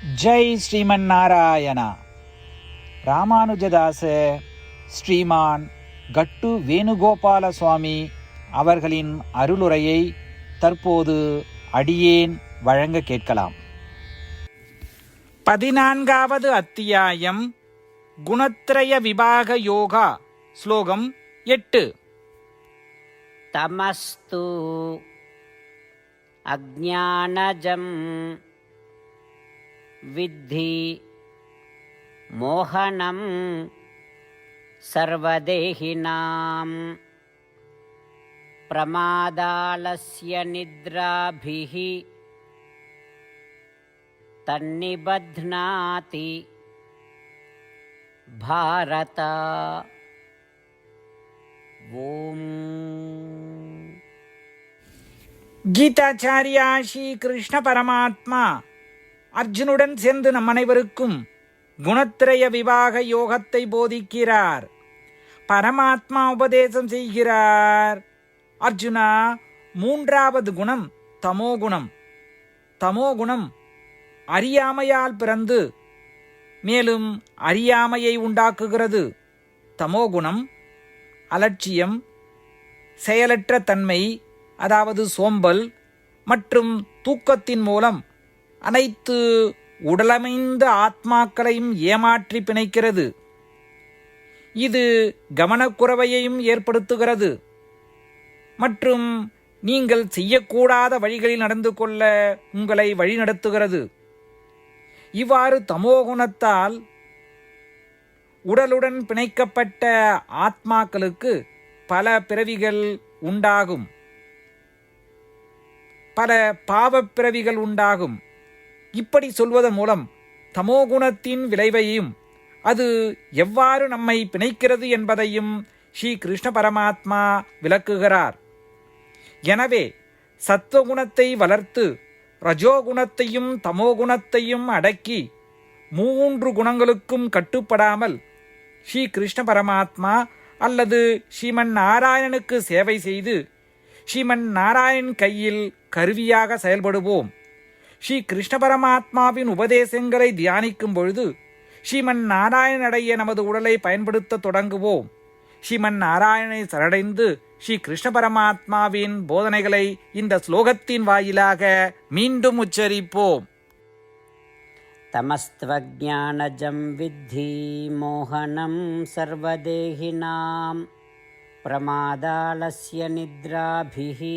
ஜெய் ஸ்ரீமன் நாராயணா. ராமானுஜதாச ஸ்ரீமான் கட்டு வேணுகோபால சுவாமி அவர்களின் அருளுரையை தற்போது அடியேன் வழங்க கேட்கலாம். பதினான்காவது அத்தியாயம் குணத்ரய விபாக யோகா ஸ்லோகம் எட்டு. தமஸ்து அக்ஞானஜம் विद्धि मोहनम सर्वदेहिनां प्रमादालस्य निद्रा भी तन्निबध्नाति भारत। ओम। गीताचार्य श्री कृष्ण परमात्मा அர்ஜுனுடன் சேர்ந்து நம் அனைவருக்கும் குணத்திரய விவாக யோகத்தை போதிக்கிறார். பரமாத்மா உபதேசம் செய்கிறார். அர்ஜுனா மூன்றாவது குணம் தமோகுணம் தமோகுணம் அறியாமையால் பிறந்து மேலும் அறியாமையை உண்டாக்குகிறது. தமோகுணம் அலட்சியம் செயலற்ற தன்மை அதாவது சோம்பல் மற்றும் தூக்கத்தின் மூலம் அனைத்து உடலமைந்த ஆத்மாக்களையும் ஏமாற்றி பிணைக்கிறது. இது கவனக்குறவையையும் ஏற்படுத்துகிறது. மற்றும் நீங்கள் செய்யக்கூடாத வழிகளில் நடந்து கொள்ள உங்களை வழிநடத்துகிறது. இவ்வாறு தமோகுணத்தால் உடலுடன் பிணைக்கப்பட்ட ஆத்மாக்களுக்கு பல பிறவிகள் உண்டாகும். பல பாவப்பிறவிகள் உண்டாகும். இப்படி சொல்வதன் மூலம் தமோகுணத்தின் விளைவையும் அது எவ்வாறு நம்மை பிணைக்கிறது என்பதையும் ஸ்ரீ கிருஷ்ண பரமாத்மா விளக்குகிறார். எனவே சத்துவகுணத்தை வளர்த்து ரஜோகுணத்தையும் தமோகுணத்தையும் அடக்கி மூன்று குணங்களுக்கும் கட்டுப்படாமல் ஸ்ரீ கிருஷ்ண பரமாத்மா அல்லது ஸ்ரீமன் நாராயணனுக்கு சேவை செய்து ஸ்ரீமன் நாராயண் கையில் கருவியாக செயல்படுவோம். ஸ்ரீ கிருஷ்ண பரமாத்மாவின் உபதேசங்களை தியானிக்கும் பொழுது ஸ்ரீமன் நாராயணடைய நமது உடலை பயன்படுத்த தொடங்குவோம். ஸ்ரீமன் நாராயணனை சரடைந்து ஸ்ரீ கிருஷ்ண பரமாத்மாவின் போதனைகளை இந்த ஸ்லோகத்தின் வாயிலாக மீண்டும் உச்சரிப்போம். தமஸ்துவஜானஜம் வித்தி மோகனம் சர்வதேகினாம். பிரமாதாலஸ்ய நித்ராபிஹி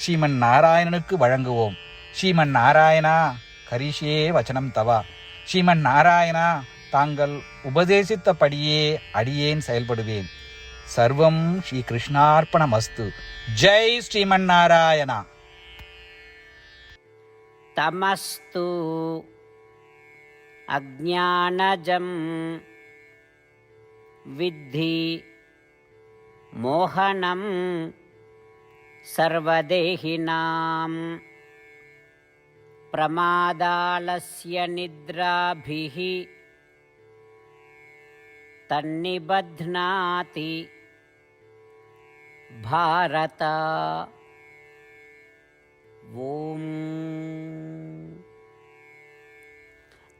ஸ்ரீமன் நாராயணனுக்கு வழங்குவோம். ஸ்ரீமன் நாராயணா கரிஷே வச்சனம் தவா. ஸ்ரீமன் நாராயணா தாங்கள் உபதேசித்தபடியே அடியேன் செயல்படுவேன். சர்வம் ஸ்ரீ கிருஷ்ணார்ப்பணம் அஸ்து ஜெய் ஸ்ரீமன் நாராயணா. தமஸ்து அஜானஜம் வித்தி மோகனம் सर्वदेहिनां प्रमादालस्य निद्राभिः तन्निबध्नाति। भारत। ॐ।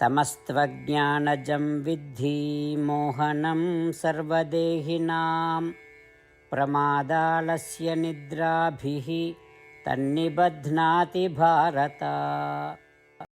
तमस्त्वज्ञानजं विद्धि मोहनं सर्वदेहिनां प्रमादालस्य निद्राभिः तन्निबध्नाति भारत